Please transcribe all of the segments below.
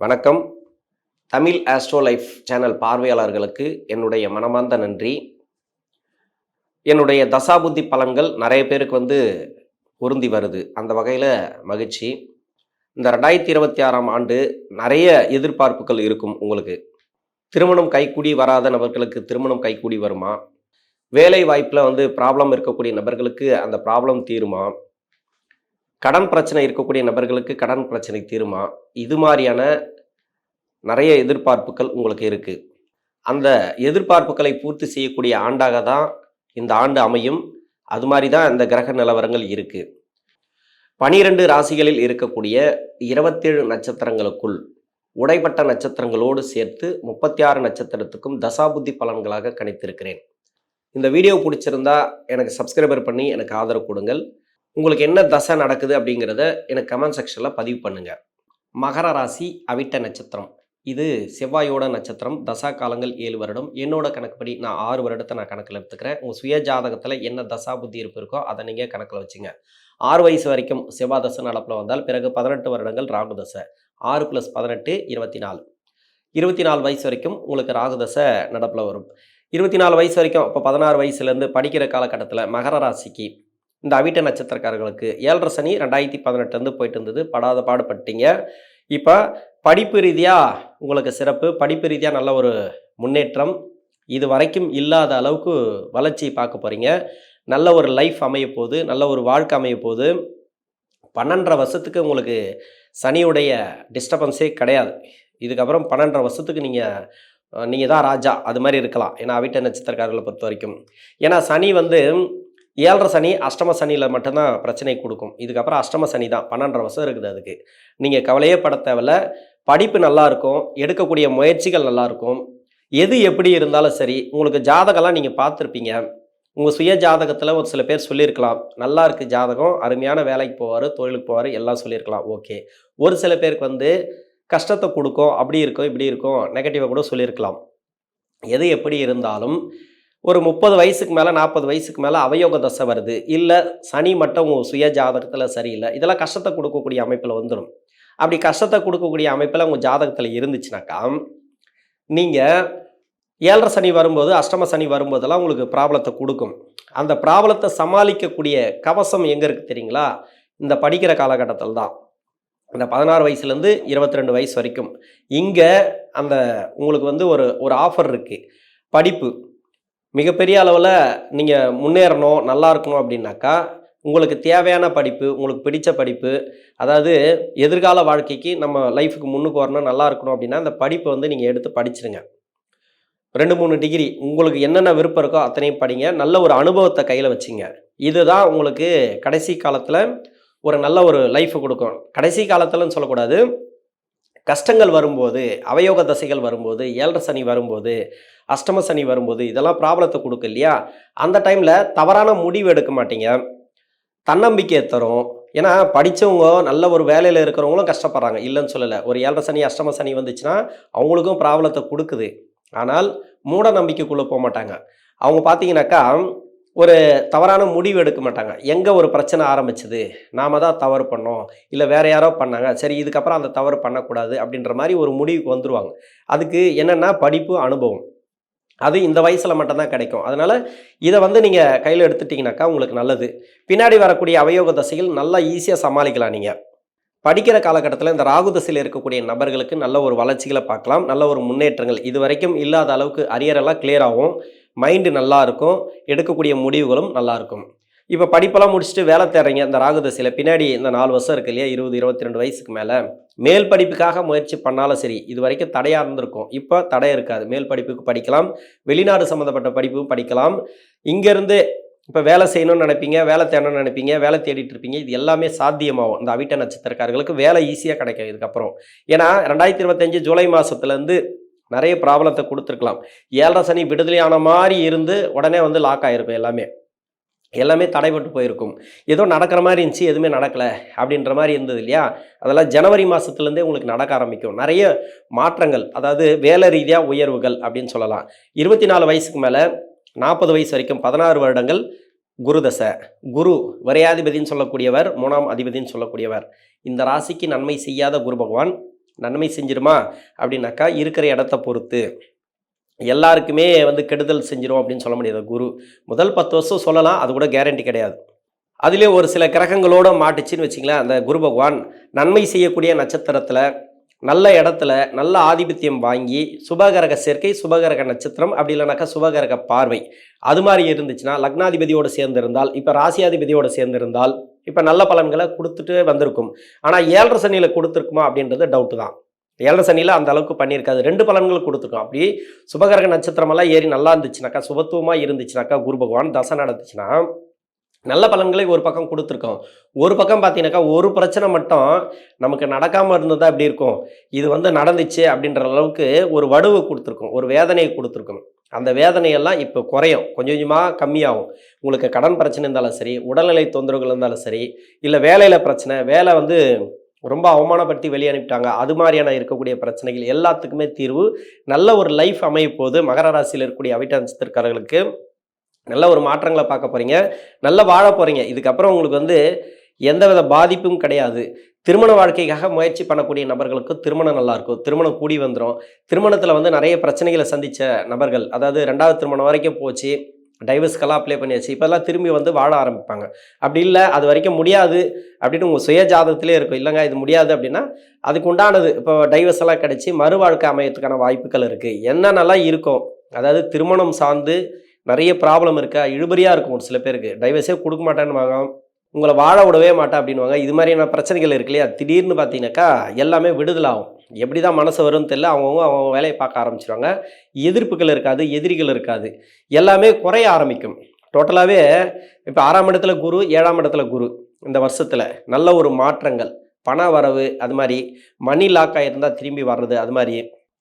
வணக்கம். Tamil astro life channel பார்வையாளர்களுக்கு என்னுடைய மனமார்ந்த நன்றி. என்னுடைய தசாபுத்தி பலன்கள் நிறைய பேருக்கு வந்து பொருந்தி வருது. அந்த வகையில் மகிழ்ச்சி. இந்த ரெண்டாயிரத்தி இருபத்தி ஆறாம் ஆண்டு நிறைய எதிர்பார்ப்புகள் இருக்கும் உங்களுக்கு. திருமணம் கைக்கூடி வராத நபர்களுக்கு திருமணம் கைக்கூடி வருமா? வேலை வாய்ப்பில் வந்து ப்ராப்ளம் இருக்கக்கூடிய நபர்களுக்கு அந்த ப்ராப்ளம் தீருமா? கடன் பிரச்சனை இருக்கக்கூடிய நபர்களுக்கு கடன் பிரச்சனை தீருமா? இது மாதிரியான நிறைய எதிர்பார்ப்புகள் உங்களுக்கு இருக்குது அந்த எதிர்பார்ப்புகளை பூர்த்தி செய்யக்கூடிய ஆண்டாக தான் இந்த ஆண்டு அமையும். அது மாதிரி தான் இந்த கிரக நிலவரங்கள் இருக்குது பனிரெண்டு ராசிகளில் இருக்கக்கூடிய இருபத்தேழு நட்சத்திரங்களுக்குள் உடைப்பட்ட நட்சத்திரங்களோடு சேர்த்து முப்பத்தி ஆறு நட்சத்திரத்துக்கும் தசாபுத்தி பலன்களாக கணித்திருக்கிறேன். இந்த வீடியோ பிடிச்சிருந்தா எனக்கு சப்ஸ்கிரைபர் பண்ணி எனக்கு ஆதரவு கொடுங்கள். உங்களுக்கு என்ன தசை நடக்குது அப்படிங்கிறத எனக்கு கமெண்ட் செக்ஷனில் பதிவு பண்ணுங்க. மகர ராசி அவிட்ட நட்சத்திரம். இது செவ்வாயோட நட்சத்திரம். தசா காலங்கள் ஏழு வருடம். என்னோட கணக்குப்படி நான் ஆறு வருடத்தை நான் கணக்கில் எடுத்துக்கிறேன். உங்கள் சுய ஜாதகத்தில் என்ன தசா புத்தி இருப்பு இருக்கோ அதை நீங்கள் கணக்கில் வச்சுங்க. ஆறு வயசு வரைக்கும் செவ்வாய் தசை நடப்பில் வந்தால் பிறகு பதினெட்டு வருடங்கள் ராகு தசை. ஆறு ப்ளஸ் பதினெட்டு இருபத்தி நாலு. இருபத்தி நாலு வயசு வரைக்கும் உங்களுக்கு ராகு தசை நடப்பில் வரும். இருபத்தி நாலு வயசு வரைக்கும் இப்போ பதினாறு வயசுலேருந்து படிக்கிற காலகட்டத்தில் மகர ராசிக்கு இந்த அவிட்ட நட்சத்திரக்காரர்களுக்கு ஏழரை சனி ரெண்டாயிரத்தி பதினெட்டுலேருந்து போயிட்டு இருந்தது. படாத பாடுபட்டீங்க. இப்போ படிப்பு ரீதியாக உங்களுக்கு சிறப்பு. படிப்பு ரீதியாக நல்ல ஒரு முன்னேற்றம். இது வரைக்கும் இல்லாத அளவுக்கு வளர்ச்சி பார்க்க போகிறீங்க நல்ல ஒரு லைஃப் அமைய போகுது. நல்ல ஒரு வாழ்க்கை அமைய போகுது. பன்னெண்டரை வருஷத்துக்கு உங்களுக்கு சனியுடைய டிஸ்டர்பன்ஸே கிடையாது. இதுக்கப்புறம் பன்னெண்டரை வருஷத்துக்கு நீங்கள் நீங்கள் தான் ராஜா. அது மாதிரி இருக்கலாம். ஏன்னா அவிட்ட நட்சத்திரக்காரர்களை பொறுத்த வரைக்கும். ஏன்னா சனி வந்து ஏழரை சனி அஷ்டம சனியில் மட்டும்தான் பிரச்சனை கொடுக்கும். இதுக்கப்புறம் அஷ்டம சனி தான். பன்னெண்டரை வருஷம் இருக்குது அதுக்கு. நீங்கள் கவலையே பட தேவையில்ல. படிப்பு நல்லா இருக்கும். எடுக்கக்கூடிய முயற்சிகள் நல்லாயிருக்கும் எது எப்படி இருந்தாலும் சரி உங்களுக்கு ஜாதகம்லாம் நீங்கள் பார்த்துருப்பீங்க. உங்கள் சுய ஜாதகத்தில் ஒரு சில பேர் சொல்லியிருக்கலாம். நல்லா இருக்குது ஜாதகம் அருமையான வேலைக்கு போவார் தொழிலுக்கு போவார் எல்லாம் சொல்லியிருக்கலாம். ஓகே. ஒரு சில பேருக்கு வந்து கஷ்டத்தை கொடுக்கும். அப்படி இருக்கும் இப்படி இருக்கும். நெகட்டிவாக கூட சொல்லியிருக்கலாம். எது எப்படி இருந்தாலும் ஒரு முப்பது வயசுக்கு மேலே நாற்பது வயசுக்கு மேலே அவயோக தசை வருது. இல்லை சனி மட்டும் உங்கள் சுய ஜாதகத்தில் சரியில்லை. இதெல்லாம் கஷ்டத்தை கொடுக்கக்கூடிய அமைப்பில் வந்துடும் அப்படி கஷ்டத்தை கொடுக்கக்கூடிய அமைப்பில் உங்கள் ஜாதகத்தில் இருந்துச்சுனாக்கா நீங்கள் ஏழரை சனி வரும்போது அஷ்டம சனி வரும்போதெல்லாம் உங்களுக்கு ப்ராப்ளத்தை கொடுக்கும். அந்த ப்ராப்ளத்தை சமாளிக்கக்கூடிய கவசம் எங்கே இருக்குது தெரியுங்களா? இந்த படிக்கிற காலகட்டத்தில் தான். இந்த பதினாறு வயசுலேருந்து இருபத்தி ரெண்டு வயசு வரைக்கும். இங்கே அந்த உங்களுக்கு வந்து ஒரு ஒரு ஆஃபர் இருக்குது படிப்பு. மிகப்பெரிய அளவில் நீங்கள் முன்னேறணும் நல்லா இருக்கணும் அப்படின்னாக்கா உங்களுக்கு தேவையான படிப்பு உங்களுக்கு பிடித்த படிப்பு அதாவது எதிர்கால வாழ்க்கைக்கு நம்ம லைஃபுக்கு முன்னுக்கு வரணும் நல்லா இருக்கணும் அப்படின்னா அந்த படிப்பை வந்து நீங்கள் எடுத்து படிச்சிருங்க. ரெண்டு மூணு டிகிரி உங்களுக்கு என்னென்ன விருப்பம் இருக்கோ அத்தனையும் படிங்க. நல்ல ஒரு அனுபவத்தை கையில் வச்சுங்க. இதுதான் உங்களுக்கு கடைசி காலத்தில் ஒரு நல்ல ஒரு லைஃப் கொடுக்கும். கடைசி காலத்தில்னு சொல்லக்கூடாது. கஷ்டங்கள் வரும்போது அவயோக தசைகள் வரும்போது ஏழரை சனி வரும்போது அஷ்டம சனி வரும்போது இதெல்லாம் ப்ராப்ளத்தை கொடுக்கு இல்லையா? அந்த டைமில் தவறான முடிவு எடுக்க மாட்டீங்க. தன்னம்பிக்கையை தரும். ஏன்னா படித்தவங்க நல்ல ஒரு வேலையில் இருக்கிறவங்களும் கஷ்டப்படுறாங்க. இல்லைன்னு சொல்லலை. ஒரு ஏழரை சனி அஷ்டம சனி வந்துச்சுன்னா அவங்களுக்கும் ப்ராப்ளத்தை கொடுக்குது. ஆனால் மூட நம்பிக்கைக்குள்ளே போக மாட்டாங்க. அவங்க பார்த்தீங்கன்னாக்கா ஒரு தவறான முடிவு எடுக்க மாட்டாங்க. எங்கே ஒரு பிரச்சனை ஆரம்பிச்சது? நாம தான் தவறு பண்ணோம். இல்லை வேற யாரோ பண்ணாங்க. சரி இதுக்கப்புறம் அந்த தவறு பண்ணக்கூடாது அப்படின்ற மாதிரி ஒரு முடிவுக்கு வந்துடுவாங்க அதுக்கு என்னென்னா படிப்பு அனுபவம். அது இந்த வயசில் மட்டும்தான் கிடைக்கும். அதனால் இதை வந்து நீங்கள் கையில் எடுத்துட்டிங்கனாக்கா உங்களுக்கு நல்லது. பின்னாடி வரக்கூடிய அவயோக தசைகள் நல்லா ஈஸியாக சமாளிக்கலாம் நீங்கள் படிக்கிற காலகட்டத்தில் இந்த ராகு தசையில் இருக்கக்கூடிய நபர்களுக்கு நல்ல ஒரு வளர்ச்சிகளை பார்க்கலாம். நல்ல ஒரு முன்னேற்றங்கள். இது வரைக்கும் இல்லாத அளவுக்கு அரியரெல்லாம் கிளியர் ஆகும். மைண்டு நல்லா இருக்கும் எடுக்கக்கூடிய முடிவுகளும் நல்லா இருக்கும் இப்போ படிப்பெல்லாம் முடிச்சுட்டு வேலை தேடுறீங்க இந்த ராகு தசையில் பின்னாடி இந்த நாலு வருஷம் இருக்கு இல்லையா இருபது இருபத்தி ரெண்டு வயசுக்கு மேலே. மேல் படிப்புக்காக முயற்சி பண்ணாலும் சரி இது வரைக்கும் தடையாக இருந்திருக்கும். இப்போ தடை இருக்காது. மேல் படிப்புக்கு படிக்கலாம் வெளிநாடு சம்மந்தப்பட்ட படிப்பும் படிக்கலாம். இங்கேருந்து இப்போ வேலை செய்யணும்னு நினைப்பீங்க வேலை தேடணும்னு நினைப்பீங்க வேலை தேடிட்டு இருப்பீங்க இது எல்லாமே சாத்தியமாகும். இந்த அவிட்ட நட்சத்திரக்காரர்களுக்கு வேலை ஈஸியாக கிடைக்கும் இதுக்கப்புறம். ஏன்னா ரெண்டாயிரத்தி இருபத்தஞ்சு ஜூலை மாதத்துலேருந்து நிறைய ப்ராப்ளத்தை கொடுத்துருக்கலாம். ஏழரை சனி விடுதலையான மாதிரி இருந்து உடனே வந்து லாக் ஆகிருக்கும் எல்லாமே. எல்லாமே தடைபட்டு போயிருக்கும். ஏதோ நடக்கிற மாதிரி இருந்துச்சு எதுவுமே நடக்கலை அப்படின்ற மாதிரி இருந்தது இல்லையா? அதெல்லாம் ஜனவரி மாதத்துலேருந்தே உங்களுக்கு நடக்க ஆரம்பிக்கும். நிறைய மாற்றங்கள் அதாவது வேலை ரீதியாக உயர்வுகள் அப்படின்னு சொல்லலாம். இருபத்தி நாலு வயசுக்கு மேலே நாற்பது வயசு வரைக்கும் பதினாறு வருடங்கள் குருதசை குரு வரையாதிபதின்னு சொல்லக்கூடியவர் மூணாம் அதிபதின்னு சொல்லக்கூடியவர். இந்த ராசிக்கு நன்மை செய்யாத குரு பகவான் நன்மை செஞ்சிருமா? அப்படின்னாக்கா இருக்கிற இடத்த பொறுத்து. எல்லாருக்குமே வந்து கெடுதல் செஞ்சிரும் அப்படின்னு சொல்ல முடியாது. குரு முதல் பத்து வருஷம் சொல்லலாம் அது கூட கேரண்டி கிடையாது. அதிலே ஒரு சில கிரகங்களோட மாட்டுச்சுன்னு வச்சிங்களேன் அந்த குரு பகவான் நன்மை செய்யக்கூடிய நட்சத்திரத்தில் நல்ல இடத்துல நல்ல ஆதிபத்தியம் வாங்கி சுபகரக சேர்க்கை சுபகரக நட்சத்திரம் அப்படி இல்லைனாக்கா சுபகரக பார்வை. அது மாதிரி இருந்துச்சுன்னா லக்னாதிபதியோடு சேர்ந்திருந்தால் இப்போ ராசியாதிபதியோடு சேர்ந்திருந்தால் இப்போ நல்ல பலன்களை கொடுத்துட்டு வந்திருக்கும். ஆனால் ஏழரை சனியில் கொடுத்துருக்குமா அப்படின்றது டவுட்டு தான். ஏழரை சனியில் அந்த அளவுக்கு பண்ணியிருக்காது. ரெண்டு பலன்கள் கொடுத்துருக்கோம் அப்படி சுபகரக நட்சத்திரமெல்லாம் ஏறி நல்லா இருந்துச்சுனாக்கா சுபத்துவமாக இருந்துச்சுனாக்கா குரு பகவான் தசை நடந்துச்சுன்னா நல்ல பலன்களை ஒரு பக்கம் கொடுத்துருக்கோம் ஒரு பக்கம் பார்த்தீங்கன்னாக்கா ஒரு பிரச்சனை மட்டும் நமக்கு நடக்காமல் இருந்ததா எப்படி இருக்கும்? இது வந்து நடந்துச்சு அப்படின்ற அளவுக்கு ஒரு வடுவை கொடுத்துருக்கோம். ஒரு வேதனையை கொடுத்துருக்கோம். அந்த வேதனையெல்லாம் இப்போ குறையும். கொஞ்சம் கொஞ்சமாக கம்மியாகும். உங்களுக்கு கடன் பிரச்சனை இருந்தாலும் சரி உடல்நிலை தொந்தரவுகள் இருந்தாலும் சரி இல்லை வேலையில் பிரச்சனை வேலை வந்து ரொம்ப அவமானப்படுத்தி வெளியே அனுப்பிட்டாங்க. அது மாதிரியான இருக்கக்கூடிய பிரச்சனைகள் எல்லாத்துக்குமே தீர்வு. நல்ல ஒரு லைஃப் அமைய போது மகர ராசியில் இருக்கக்கூடிய அவிட்ட நட்சத்திரக்காரர்களுக்கு நல்ல ஒரு மாற்றங்களை பார்க்க போகிறீங்க நல்ல வாழ போகிறீங்க இதுக்கப்புறம் உங்களுக்கு வந்து எந்தவித பாதிப்பும் கிடையாது. திருமண வாழ்க்கைக்காக முயற்சி பண்ணக்கூடிய நபர்களுக்கு திருமணம் நல்லாயிருக்கும். திருமணம் கூடி வந்துடும் திருமணத்தில் வந்து நிறைய பிரச்சனைகளை சந்தித்த நபர்கள் அதாவது ரெண்டாவது திருமணம் வரைக்கும் போச்சு டைவர்ஸ்க்கெல்லாம் அப்ளை பண்ணியாச்சு இப்போல்லாம் திரும்பி வந்து வாழ ஆரம்பிப்பாங்க. அப்படி இல்லை அது வரைக்கும் முடியாது அப்படின்னு உங்கள் சுய ஜாதகத்திலே இருக்கும். இல்லைங்க இது முடியாது அப்படின்னா அதுக்கு உண்டானது இப்போ டைவர்ஸ் எல்லாம் கிடச்சி மறு வாழ்க்கை அமையத்துக்கான வாய்ப்புகள் இருக்குது என்னென்னலாம் இருக்கும்? அதாவது திருமணம் சார்ந்து நிறைய ப்ராப்ளம் இருக்கா? இழுபறியாக இருக்கும் ஒரு சில பேருக்கு. டைவர்ஸே கொடுக்க மாட்டேன்னுவாங்க உங்களை வாழ விடவே மாட்டேன் அப்படின்வாங்க இது மாதிரியான பிரச்சனைகள் இருக்கு இல்லையா? திடீர்னு பார்த்தீங்கன்னாக்கா எல்லாமே விடுதலாகும். எப்படி தான் மனசு வரும்னு தெரியல அவங்கவுங்க அவங்க வேலையை பார்க்க ஆரம்பிச்சிருவாங்க. எதிர்ப்புகள் இருக்காது எதிரிகள் இருக்காது. எல்லாமே குறைய ஆரம்பிக்கும். டோட்டலாகவே இப்போ ஆறாம் இடத்துல குரு ஏழாம் இடத்துல குரு. இந்த வருஷத்தில் நல்ல ஒரு மாற்றங்கள். பண வரவு அது மாதிரி மணி லாக்காக இருந்தால் திரும்பி வர்றது அது மாதிரி.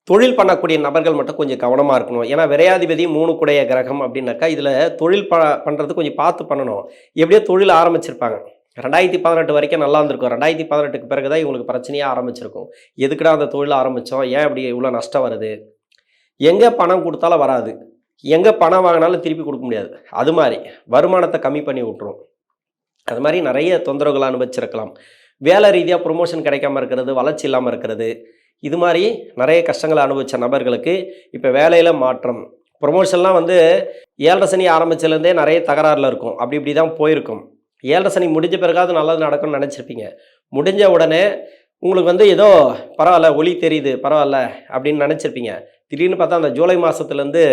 தொழில் பண்ணக்கூடிய நபர்கள் மட்டும் கொஞ்சம் கவனமாக இருக்கணும். ஏன்னா விரையாதிபதி மூணு குடைய கிரகம் அப்படின்னாக்கா இதில் தொழில் ப பண்ணுறது கொஞ்சம் பார்த்து பண்ணணும். எப்படியோ தொழில் ஆரம்பிச்சிருப்பாங்க. ரெண்டாயிரத்தி பதினெட்டு வரைக்கும் நல்லா இருந்திருக்கும். ரெண்டாயிரத்தி பதினெட்டுக்கு பிறகு தான் இவங்களுக்கு பிரச்சனையாக ஆரம்பிச்சிருக்கும். எதுக்குடா அந்த தொழில் ஆரம்பித்தோம் ஏன் இப்படி இவ்வளோ நஷ்டம் வருது? எங்கே பணம் கொடுத்தாலும் வராது. எங்கே பணம் வாங்கினாலும் திருப்பி கொடுக்க முடியாது. அது மாதிரி வருமானத்தை கம்மி பண்ணி விட்டுரும். அது மாதிரி நிறைய தொந்தரவுகள் அனுபவிச்சிருக்கலாம். வேலை ரீதியாக ப்ரொமோஷன் கிடைக்காம இருக்கிறது வளர்ச்சி இல்லாமல் இருக்கிறது. இது மாதிரி நிறைய கஷ்டங்களை அனுபவித்த நபர்களுக்கு இப்போ வேலையில் மாற்றம். ப்ரொமோஷன்லாம் வந்து ஏழரை சனி ஆரம்பிச்சதுலேருந்தே நிறைய தகராறில் இருக்கும். அப்படி இப்படி தான் போயிருக்கும். ஏழரை சனி முடிஞ்ச பிறகாவது நல்லது நடக்கும்னு நினச்சிருப்பீங்க. முடிஞ்ச உடனே உங்களுக்கு வந்து ஏதோ பரவாயில்ல ஒளி தெரியுது பரவாயில்ல அப்படின்னு நினச்சிருப்பீங்க. திடீர்னு பார்த்தா அந்த ஜூலை மாதத்துலேருந்து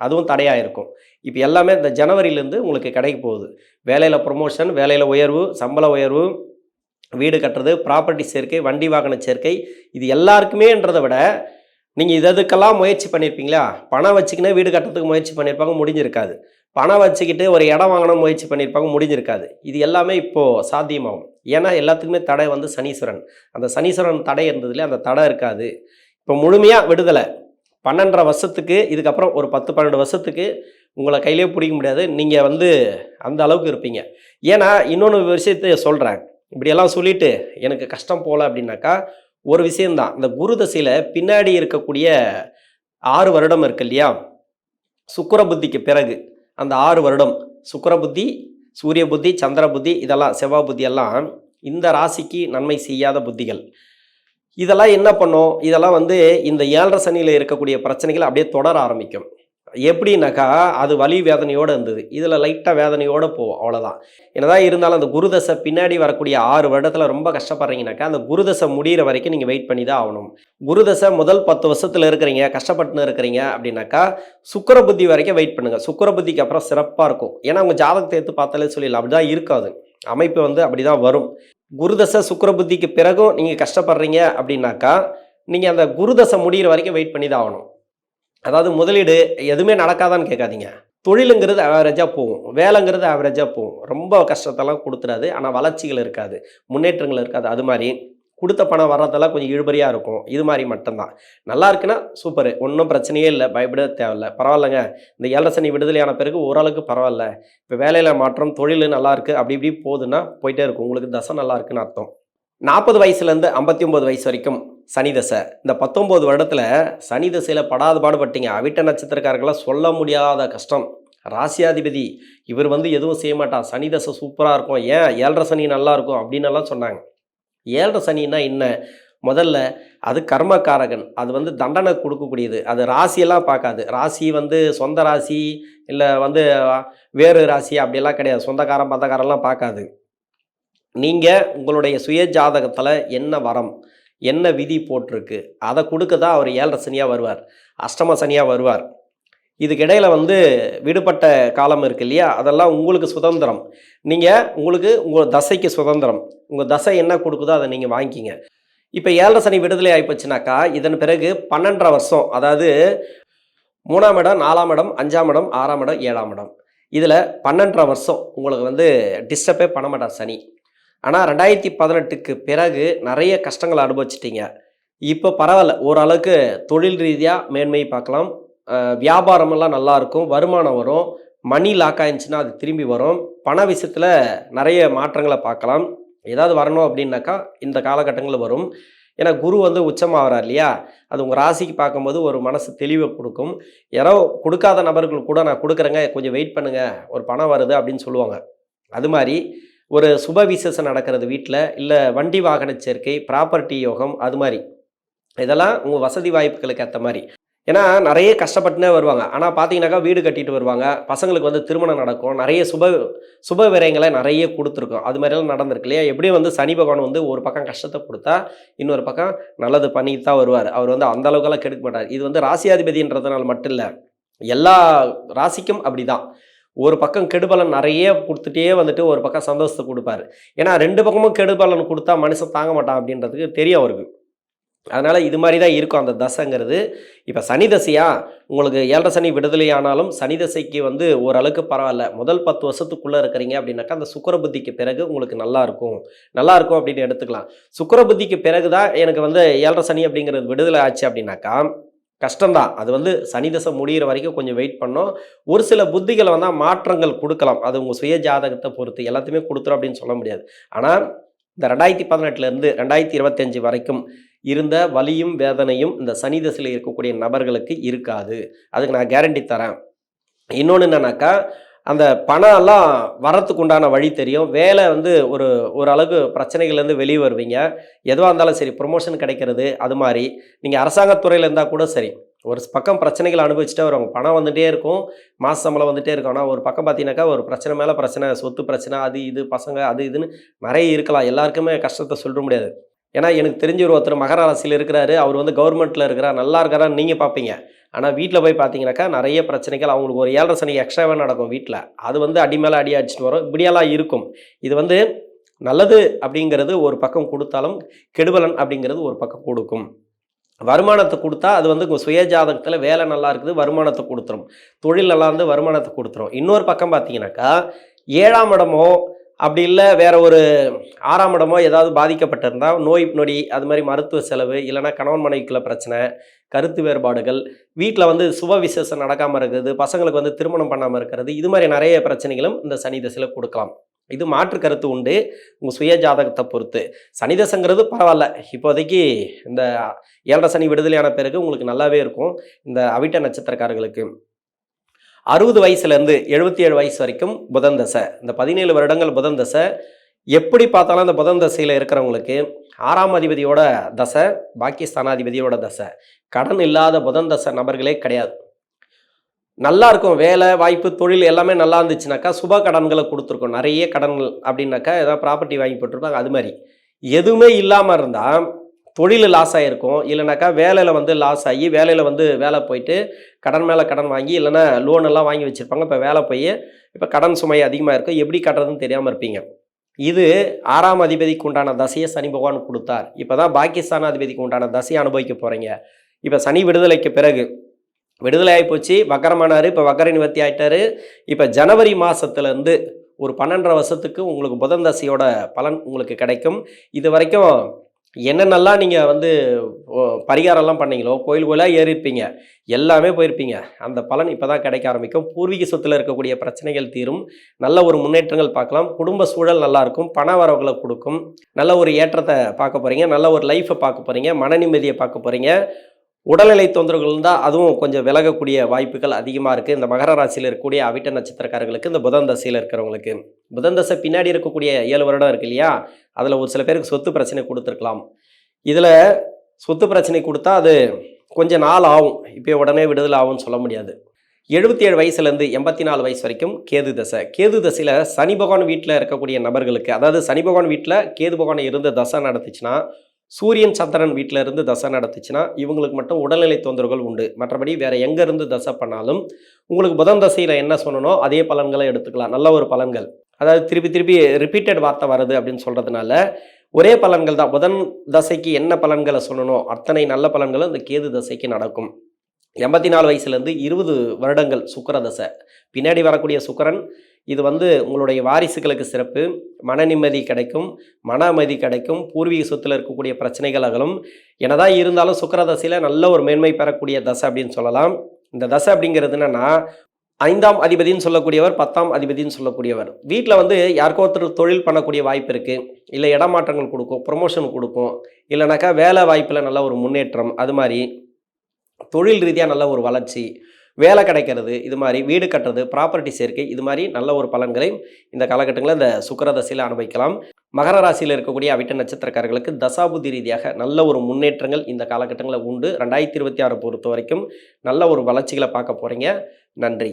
அதுவும் தடையாக இருக்கும் இப்போ எல்லாமே இந்த ஜனவரியிலேருந்து உங்களுக்கு கிடைக்க போகுது. வேலையில் ப்ரொமோஷன் வேலையில் உயர்வு சம்பள உயர்வு வீடு கட்டுறது ப்ராப்பர்ட்டி சேர்க்கை வண்டி வாகன சேர்க்கை இது எல்லாருக்குமேன்றதை விட நீங்கள் இது இதுக்கெல்லாம் முயற்சி பண்ணியிருப்பீங்களா பணம் வச்சுக்கினா வீடு கட்டுறதுக்கு முயற்சி பண்ணியிருப்பாங்க முடிஞ்சிருக்காது. பணம் வச்சுக்கிட்டு ஒரு இடம் வாங்கணும் முயற்சி பண்ணியிருப்பாங்க முடிஞ்சிருக்காது. இது எல்லாமே இப்போது சாத்தியமாகும். ஏன்னா எல்லாத்துக்குமே தடை வந்து சனீஸ்வரன். அந்த சனீஸ்வரன் தடை இருந்ததுல அந்த தடை இருக்காது. இப்போ முழுமையாக விடுதலை. பன்னெண்டரை வருஷத்துக்கு இதுக்கப்புறம் ஒரு பத்து பன்னெண்டு வருஷத்துக்கு உங்களை கையிலே பிடிக்க முடியாது. நீங்கள் வந்து அந்த அளவுக்கு இருப்பீங்க. ஏன்னா இன்னொன்று விஷயத்தை சொல்கிறேன் இப்படியெல்லாம் சொல்லிட்டு எனக்கு கஷ்டம் போகல அப்படின்னாக்கா ஒரு விஷயம்தான். இந்த குரு தசையில் பின்னாடி இருக்கக்கூடிய ஆறு வருடம் இருக்கு இல்லையா? சுக்கர புத்திக்கு பிறகு அந்த ஆறு வருடம் சுக்கர புத்தி சூரிய புத்தி சந்திர புத்தி இதெல்லாம் செவ்வாய் புத்தி எல்லாம் இந்த ராசிக்கு நன்மை செய்யாத புத்திகள். இதெல்லாம் என்ன பண்ணும்? இதெல்லாம் வந்து இந்த ஏழரை சனியில் இருக்கக்கூடிய பிரச்சனைகள் அப்படியே தொடர ஆரம்பிக்கும். எப்படின்னாக்கா அது வலி வேதனையோடு இருந்தது. இதில் லைட்டாக வேதனையோடு போகும் அவ்வளோதான் என்னதான் இருந்தாலும் அந்த குருதசை பின்னாடி வரக்கூடிய ஆறு வருடத்தில் ரொம்ப கஷ்டப்படுறீங்கனாக்கா அந்த குருதசை முடிகிற வரைக்கும் நீங்கள் வெயிட் பண்ணி தான் ஆகணும். குருதசை முதல் பத்து வருஷத்தில் இருக்கிறீங்க கஷ்டப்பட்டுன்னு இருக்கிறீங்க அப்படின்னாக்கா சுக்கர புத்தி வரைக்கும் வெயிட் பண்ணுங்கள் சுக்கர புத்திக்கு அப்புறம் சிறப்பாக இருக்கும். ஏன்னா உங்கள் ஜாதகத்தை எடுத்து பார்த்தாலே சொல்லிடலாம். அப்படி தான் இருக்காது. அமைப்பு வந்து அப்படி தான் வரும். குருதசை சுக்கர புத்திக்கு பிறகும் நீங்கள் கஷ்டப்படுறீங்க அப்படின்னாக்கா நீங்கள் அந்த குருதசை முடிகிற வரைக்கும் வெயிட் பண்ணி தான் ஆகணும். அதாவது முதலீடு எதுவுமே நடக்காதான்னு கேட்காதீங்க. தொழிலுங்கிறது ஆவரேஜாக போகும். வேலைங்கிறது ஆவரேஜாக போகும். ரொம்ப கஷ்டத்தெல்லாம் கொடுத்துடாது. ஆனால் வளர்ச்சிகள் இருக்காது. முன்னேற்றங்கள் இருக்காது. அது மாதிரி கொடுத்த பணம் வர்றதெல்லாம் கொஞ்சம் இழுபறியாக இருக்கும். இது மாதிரி மட்டும்தான். நல்லா இருக்குன்னா சூப்பர் ஒன்றும் பிரச்சனையே இல்லை. பயப்பட தேவையில்ல. பரவாயில்லைங்க. இந்த ஏழரை சனி விடுதலையான பிறகு ஓரளவுக்கு பரவாயில்ல. இப்போ வேலையில் மாற்றம் தொழில் நல்லா இருக்குது அப்படி இப்படி போகுதுன்னா போயிட்டே இருக்கும். உங்களுக்கு தசை நல்லா இருக்குன்னு அர்த்தம். நாற்பது வயசுலேருந்து ஐம்பத்தி ஒம்பது வயசு வரைக்கும் சனி தசை. இந்த பத்தொம்போது வருடத்தில் சனி தசையில் படாத பாடுபட்டீங்க. அவிட்ட நட்சத்திரக்காரர்களாக சொல்ல முடியாத கஷ்டம். ராசியாதிபதி இவர் வந்து எதுவும் செய்ய மாட்டார். சனி தசை சூப்பராக இருக்கும். ஏன்? ஏழரை சனி நல்லா இருக்கும் அப்படின்னு எல்லாம் சொன்னாங்க. ஏழரை சனின்னா என்ன? முதல்ல அது கர்மக்காரகன். அது வந்து தண்டனை கொடுக்கக்கூடியது. அது ராசியெல்லாம் பார்க்காது. ராசி வந்து சொந்த ராசி இல்லை வந்து வேறு ராசி அப்படியெல்லாம் கிடையாது. சொந்தக்காரன் பந்தக்காரெல்லாம் பார்க்காது. நீங்கள் உங்களுடைய சுய ஜாதகத்தில் என்ன வரம்? என்ன விதி போட்டிருக்கு? அதை கொடுக்க தான் அவர் ஏழரை சனியாக வருவார். அஷ்டம சனியாக வருவார். இதுக்கு இடையில வந்து விடுபட்ட காலம் இருக்கு இல்லையா? அதெல்லாம் உங்களுக்கு சுதந்திரம். நீங்கள் உங்களுக்கு உங்கள் தசைக்கு சுதந்திரம். உங்கள் தசை என்ன கொடுக்குதோ அதை நீங்கள் வாங்கிக்கிங்க. இப்போ ஏழரை சனி விடுதலை ஆகிப்போச்சுனாக்கா இதன் பிறகு பன்னெண்டரை வருஷம் அதாவது மூணாம் இடம் நாலாம் இடம் அஞ்சாம் இடம் ஆறாம் இடம் ஏழாம் இடம். இதில் பன்னெண்டரை வருஷம் உங்களுக்கு வந்து டிஸ்டர்பே பண்ண மாட்டார் சனி. ஆனால் ரெண்டாயிரத்தி பதினெட்டுக்கு பிறகு நிறைய கஷ்டங்களை அனுபவிச்சிட்டிங்க. இப்போ பரவாயில்ல ஓரளவுக்கு தொழில் ரீதியாக மேன்மை பார்க்கலாம். வியாபாரமெல்லாம் நல்லாயிருக்கும் வருமானம் வரும் மணி லாக் ஆயிடுச்சுன்னா அது திரும்பி வரும். பண விஷயத்தில் நிறைய மாற்றங்களை பார்க்கலாம். ஏதாவது வரணும் அப்படின்னாக்கா இந்த காலகட்டங்களில் வரும். ஏன்னா குரு வந்து உச்சமாகிறார் இல்லையா? அது உங்கள் ராசிக்கு பார்க்கும்போது ஒரு மனசு தெளிவை கொடுக்கும். யாரோ கொடுக்காத நபர்கள் கூட நான் கொடுக்குறேங்க கொஞ்சம் வெயிட் பண்ணுங்கள் ஒரு பணம் வருது அப்படின்னு சொல்லுவாங்க. அது மாதிரி ஒரு சுப விசேஷம் நடக்கிறது வீட்டில் இல்லை வண்டி வாகன சேர்க்கை ப்ராப்பர்ட்டி யோகம் அது மாதிரி. இதெல்லாம் உங்கள் வசதி வாய்ப்புகளுக்கு ஏற்ற மாதிரி. ஏன்னா நிறைய கஷ்டப்பட்டுனே வருவாங்க. ஆனால் பார்த்தீங்கன்னாக்கா வீடு கட்டிட்டு வருவாங்க. பசங்களுக்கு வந்து திருமணம் நடக்கும். நிறைய சுப சுப விரயங்களை நிறைய கொடுத்துருக்கோம். அது மாதிரிலாம் நடந்திருக்கு இல்லையா? எப்படியும் வந்து சனி பகவான் வந்து ஒரு பக்கம் கஷ்டத்தை கொடுத்தா இன்னொரு பக்கம் நல்லது பண்ணிட்டு தான் வருவார். அவர் வந்து அந்த அளவுக்கெல்லாம் கெடுக்க மாட்டார். இது வந்து ராசியாதிபதின்றதுனால மட்டும் இல்லை. எல்லா ராசிக்கும் அப்படிதான். ஒரு பக்கம் கெடுபலன் நிறைய கொடுத்துட்டே வந்துட்டு ஒரு பக்கம் சந்தோஷத்தை கொடுப்பாரு. ஏன்னா ரெண்டு பக்கமும் கெடுபலன் கொடுத்தா மனுஷன் தாங்க மாட்டான் அப்படின்றதுக்கு தெரியும் அவருக்கு அதனால் இது மாதிரி தான் இருக்கும் அந்த தசைங்கிறது. இப்போ சனி தசையா? உங்களுக்கு ஏழரை சனி விடுதலை ஆனாலும் சனி தசைக்கு வந்து ஓரளவுக்கு பரவாயில்ல. முதல் பத்து வருஷத்துக்குள்ளே இருக்கிறீங்க அப்படின்னாக்கா அந்த சுக்கர புத்திக்கு பிறகு உங்களுக்கு நல்லா இருக்கும். நல்லா இருக்கும் அப்படின்னு எடுத்துக்கலாம். சுக்கர புத்திக்கு பிறகு தான் எனக்கு வந்து ஏழரை சனி அப்படிங்கிறது விடுதலை ஆச்சு அப்படின்னாக்கா கஷ்டம்தான். அது வந்து சனி தசை முடிகிற வரைக்கும் கொஞ்சம் வெயிட் பண்ணோம் ஒரு சில புத்திகளை வந்தால் மாற்றங்கள் கொடுக்கலாம். அது உங்கள் சுய ஜாதகத்தை பொறுத்து எல்லாத்தையுமே கொடுத்துரும் அப்படின்னு சொல்ல முடியாது. ஆனால் இந்த ரெண்டாயிரத்தி பதினெட்டுலேருந்து ரெண்டாயிரத்தி இருபத்தஞ்சு வரைக்கும் இருந்த வலியும் வேதனையும் இந்த சனி தசையில் இருக்கக்கூடிய நபர்களுக்கு இருக்காது. அதுக்கு நான் கேரண்டி தரேன். இன்னொன்று என்னன்னாக்கா அந்த பணம் எல்லாம் வரத்துக்கு உண்டான வழி தெரியும். வேலை வந்து ஒரு ஓரளவுக்கு பிரச்சனைகள்லேருந்து வெளியே வருவீங்க. எதுவாக இருந்தாலும் சரி ப்ரொமோஷன் கிடைக்கிறது அது மாதிரி. நீங்கள் அரசாங்கத்துறையில் இருந்தால் கூட சரி. ஒரு பக்கம் பிரச்சனைகள் அனுபவிச்சுட்டே வருவாங்க. பணம் வந்துகிட்டே இருக்கும். மாச சம்பளம் வந்துட்டே இருக்கும். ஆனால் ஒரு பக்கம் பார்த்தீங்கன்னாக்கா ஒரு பிரச்சனை மேலே பிரச்சனை சொத்து பிரச்சனை அது இது பசங்க அது இதுன்னு நிறைய இருக்கலாம். எல்லாருக்குமே கஷ்டத்தை சொல்ல முடியாது. ஏன்னா எனக்கு தெரிஞ்ச ஒரு ஒருத்தர் மகர அரசியல் இருக்கிறாரு. அவர் வந்து கவர்மெண்ட்டில் இருக்கிறார். நல்லா இருக்கிறான்னு நீங்கள் பார்ப்பீங்க. ஆனால் வீட்டில் போய் பார்த்தீங்கன்னாக்கா நிறைய பிரச்சனைகள் அவங்களுக்கு ஒரு ஏழரை சனிக்கு எக்ஸ்ட்ராவே நடக்கும் வீட்டில் அது வந்து அடி மேலே அடி அடிச்சுட்டு வரும். இப்படியெல்லாம் இருக்கும். இது வந்து நல்லது அப்படிங்கிறது ஒரு பக்கம் கொடுத்தாலும் கெடுபலன் அப்படிங்கிறது ஒரு பக்கம் கொடுக்கும். வருமானத்தை கொடுத்தா அது வந்து உங்கள் சுய ஜாதகத்தில் வேலை நல்லா இருக்குது வருமானத்தை கொடுத்துரும். தொழில் நல்லா இருந்து வருமானத்தை கொடுத்துரும். இன்னொரு பக்கம் பார்த்தீங்கன்னாக்கா ஏழாம் இடமோ அப்படி இல்லை வேற ஒரு ஆறாம் இடமோ ஏதாவது பாதிக்கப்பட்டிருந்தால் நோய் நொடி அது மாதிரி மருத்துவ செலவு இல்லைன்னா கணவன் மனைவிக்குள்ள பிரச்சனை கருத்து வேறுபாடுகள் வீட்டில் வந்து சுப விசேஷம் நடக்காமல் இருக்கிறது பசங்களுக்கு வந்து திருமணம் பண்ணாமல் இருக்கிறது இது மாதிரி நிறைய பிரச்சனைகளும் இந்த சனி தசையில் கொடுக்கலாம். இது மாற்று கருத்து உண்டு உங்கள் சுய ஜாதகத்தை பொறுத்து. சனி தசைங்கிறது பரவாயில்ல. இப்போதைக்கு இந்த ஏழரை சனி விடுதலையான பிறகு உங்களுக்கு நல்லாவே இருக்கும். இந்த அவிட்ட நட்சத்திரக்காரர்களுக்கு அறுபது வயசுலேருந்து எழுபத்தி ஏழு வயசு வரைக்கும் புதன் தசை இந்த பதினேழு வருடங்கள் புதன் தசை எப்படி பார்த்தாலும் அந்த புதன் தசையில் இருக்கிறவங்களுக்கு ஆறாம் அதிபதியோட தசை பாகிஸ்தானாதிபதியோட தசை. கடன் இல்லாத புதன் தசை நபர்களே கிடையாது. நல்லா இருக்கும். வேலை வாய்ப்பு தொழில் எல்லாமே நல்லா இருந்துச்சுனாக்கா சுப கடன்களை கொடுத்துருக்கோம். நிறைய கடன்கள் அப்படின்னாக்கா ஏதாவது ப்ராப்பர்ட்டி வாங்கி போட்டிருப்பாங்க. அது மாதிரி. எதுவுமே இல்லாமல் இருந்தால் தொழில் லாஸ் ஆகிருக்கும் இல்லைனாக்கா வேலையில் வந்து லாஸ் ஆகி வேலையில் வந்து வேலை போயிட்டு கடன் மேலே கடன் வாங்கி இல்லைன்னா லோன் எல்லாம் வாங்கி வச்சுருப்பாங்க. இப்போ வேலை போய் இப்போ கடன் சுமை அதிகமாக இருக்கும் எப்படி கட்டுறதுன்னு தெரியாமல் இருப்பீங்க. இது ஆறாம் அதிபதிக்கு உண்டான தசையை சனி பகவான் கொடுத்தார். இப்போ தான் பாகிஸ்தான் அதிபதிக்கு உண்டான தசையை அனுபவிக்க போகிறீங்க இப்போ சனி விடுதலைக்கு பிறகு விடுதலை ஆகி போச்சு வக்கரமானார் இப்போ வக்கர நிவர்த்தி ஆகிட்டார் இப்போ ஜனவரி மாதத்துலேருந்து ஒரு பன்னெண்டரை வருஷத்துக்கு உங்களுக்கு புதன் தசையோட பலன் உங்களுக்கு கிடைக்கும். இது வரைக்கும் என்னென்னலாம் நீங்கள் வந்து பரிகாரம்லாம் பண்ணீங்களோ கோயில் கோயிலாக ஏறியிருப்பீங்க எல்லாமே போயிருப்பீங்க. அந்த பலன் இப்போ தான் கிடைக்க ஆரம்பிக்கும். பூர்வீக சொத்தில் இருக்கக்கூடிய பிரச்சனைகள் தீரும். நல்ல ஒரு முன்னேற்றங்கள் பார்க்கலாம். குடும்ப சூழல் நல்லாயிருக்கும். பண வரவுகளை கொடுக்கும். நல்ல ஒரு ஏற்றத்தை பார்க்க போகிறீங்க நல்ல ஒரு லைஃப்பை பார்க்க போகிறீங்க மன நிம்மதியை பார்க்க போகிறீங்க உடல்நிலை தொந்தரவுகள் இருந்தால் அதுவும் கொஞ்சம் விலகக்கூடிய வாய்ப்புகள் அதிகமாக இருக்குது இந்த மகர ராசியில் இருக்கக்கூடிய அவிட்ட நட்சத்திரக்காரர்களுக்கு இந்த புதன் தசையில் இருக்கிறவங்களுக்கு. புதன் தசை பின்னாடி இருக்கக்கூடிய ஏழு வருடம் இருக்கு இல்லையா? அதில் ஒரு சில பேருக்கு சொத்து பிரச்சனை கொடுத்துருக்கலாம். இதில் சொத்து பிரச்சனை கொடுத்தா அது கொஞ்சம் நாள் ஆகும். இப்போ உடனே விடுதலை ஆகும்னு சொல்ல முடியாது. எழுபத்தி ஏழு வயசுலேருந்து எண்பத்தி நாலு வயசு வரைக்கும் கேது தசை. கேது தசையில் சனி பகவான் வீட்டில் இருக்கக்கூடிய நபர்களுக்கு அதாவது சனி பகவான் வீட்டில் கேது பகவான் இருந்து தசை நடத்துச்சுன்னா சூரியன் சந்திரன் வீட்டில் இருந்து தசை நடத்துச்சுன்னா இவங்களுக்கு மட்டும் உடல்நிலை தொந்தரவுகள் உண்டு. மற்றபடி வேறு எங்கேருந்து தசை பண்ணாலும் உங்களுக்கு புதன் தசையில் என்ன சொல்லணும் அதே பலன்களை எடுத்துக்கலாம். நல்ல ஒரு பலன்கள். அதாவது திருப்பி திருப்பி ரிப்பீட்டட் வார்த்தை வருது அப்படின்னு சொல்கிறதுனால ஒரே பலன்கள் தான். புதன் தசைக்கு என்ன பலன்களை சொல்லணும் அத்தனை நல்ல பலன்களும் இந்த கேது தசைக்கு நடக்கும். எண்பத்தி நாலு வயசுலேருந்து இருபது வருடங்கள் சுக்கர தசை. பின்னாடி வரக்கூடிய சுக்கரன் இது வந்து உங்களுடைய வாரிசுகளுக்கு சிறப்பு. மன நிம்மதி கிடைக்கும். மன அமைதி கிடைக்கும். பூர்வீக சொத்தில் இருக்கக்கூடிய பிரச்சனைகள் அகலும். என்னதான் இருந்தாலும் சுக்கர தசையில் நல்ல ஒரு மேன்மை பெறக்கூடிய தசை அப்படின்னு சொல்லலாம். இந்த தசை அப்படிங்கிறது என்னென்னா ஐந்தாம் அதிபதின்னு சொல்லக்கூடியவர் பத்தாம் அதிபதின்னு சொல்லக்கூடியவர். வீட்டில் வந்து யாருக்கோ ஒருத்தர் தொழில் பண்ணக்கூடிய வாய்ப்பு இருக்குது இல்லை இடமாற்றங்கள் கொடுக்கும் ப்ரொமோஷன் கொடுக்கும். இல்லைனாக்கா வேலை வாய்ப்பில் நல்ல ஒரு முன்னேற்றம் அது மாதிரி. தொழில் ரீதியாக நல்ல ஒரு வளர்ச்சி. வேலை கிடைக்கிறது இது மாதிரி வீடு கட்டுறது ப்ராப்பர்ட்டி சேர்க்கை இது மாதிரி நல்ல ஒரு பலன்களை இந்த காலகட்டங்களில் இந்த சுக்கரதசையில் அனுபவிக்கலாம். மகர ராசியில் இருக்கக்கூடிய அவிட்ட நட்சத்திரக்காரர்களுக்கு தசாபுதி ரீதியாக நல்ல ஒரு முன்னேற்றங்கள் இந்த காலகட்டங்களில் உண்டு. ரெண்டாயிரத்தி இருபத்தி ஆறு பொறுத்த வரைக்கும் நல்ல ஒரு வளர்ச்சிகளை பார்க்க போகிறீங்க நன்றி.